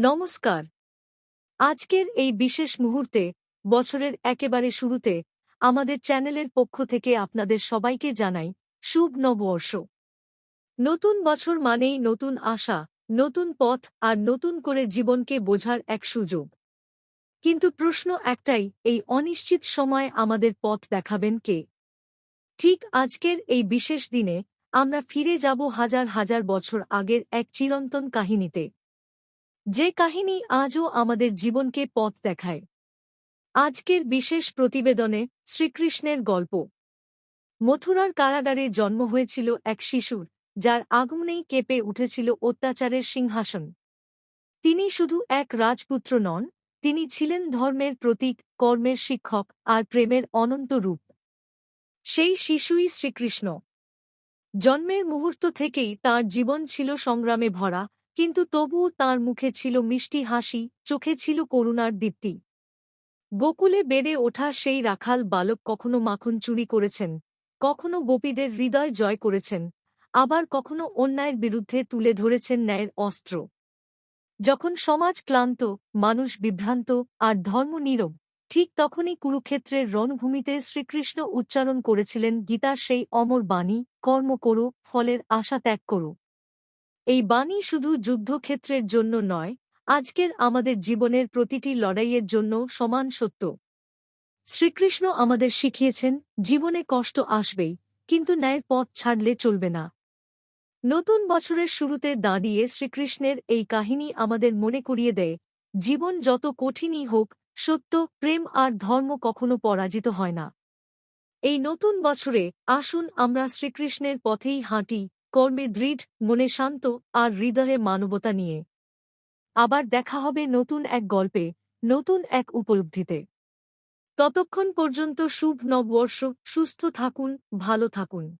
নমস্কার। আজকের এই বিশেষ মুহূর্তে, বছরের একেবারে শুরুতে, আমাদের চ্যানেলের পক্ষ থেকে আপনাদের সবাইকে জানাই শুভ নববর্ষ। নতুন বছর মানেই নতুন আশা, নতুন পথ আর নতুন করে জীবনকে বোঝার এক সুযোগ। কিন্তু প্রশ্ন একটাই, এই অনিশ্চিত সময় আমাদের পথ দেখাবেন কে? ঠিক আজকের এই বিশেষ দিনে আমরা ফিরে যাব হাজার হাজার বছর আগের এক চিরন্তন কাহিনীতে। যে কাহিনী আজও আমাদের জীবনকে পথ দেখায়। আজকের বিশেষ প্রতিবেদনে শ্রীকৃষ্ণের গল্প। মথুরার কারাগারে জন্ম হয়েছিল এক শিশুর, যার আগুনেই কেঁপে উঠেছিল অত্যাচারের সিংহাসন। তিনি শুধু এক রাজপুত্র নন, তিনি ছিলেন ধর্মের প্রতীক, কর্মের শিক্ষক আর প্রেমের অনন্ত রূপ। সেই শিশুই শ্রীকৃষ্ণ। জন্মের মুহূর্ত থেকেই তার জীবন ছিল সংগ্রামে ভরা কিন্তু তবুও তার মুখে ছিল মিষ্টি হাসি, চোখে ছিল করুণার দীপ্তি। গোকুলে বেড়ে ওঠা সেই রাখাল বালক কখনো মাখন চুরি করেছেন, কখনো গোপীদের হৃদয় জয় করেছেন, আবার কখনো অন্যায়ের বিরুদ্ধে তুলে ধরেছেন ন্যায়ের অস্ত্র। যখন সমাজ ক্লান্ত, মানুষ বিভ্রান্ত, আর ধর্ম নীরব, ঠিক তখনই কুরুক্ষেত্রের রণভূমিতে শ্রীকৃষ্ণ উচ্চারণ করেছিলেন গীতার সেই অমর বাণী, কর্ম করো, ফলের আশা ত্যাগ করো। এই বাণী শুধু যুদ্ধক্ষেত্রের জন্য নয়, আজকের আমাদের জীবনের প্রতিটি লড়াইয়ের জন্য সমান সত্য। শ্রীকৃষ্ণ আমাদের শিখিয়েছেন, জীবনে কষ্ট আসবেই, কিন্তু ন্যায়ের পথ ছাড়লে চলবে না। নতুন বছরের শুরুতে দাঁড়িয়ে শ্রীকৃষ্ণের এই কাহিনী আমাদের মনে করিয়ে দেয়, জীবন যত কঠিনই হোক, সত্য, প্রেম আর ধর্ম কখনো পরাজিত হয় না। এই নতুন বছরে আসুন আমরা শ্রীকৃষ্ণের পথেই হাঁটি কর্মে দৃঢ়, মনে শান্ত আর হৃদয়ে মানবতা নিয়ে। আবার দেখা হবে নতুন এক গল্পে, নতুন এক উপলব্ধিতে। ততক্ষণ পর্যন্ত শুভ নববর্ষ, সুস্থ থাকুন, ভালো থাকুন।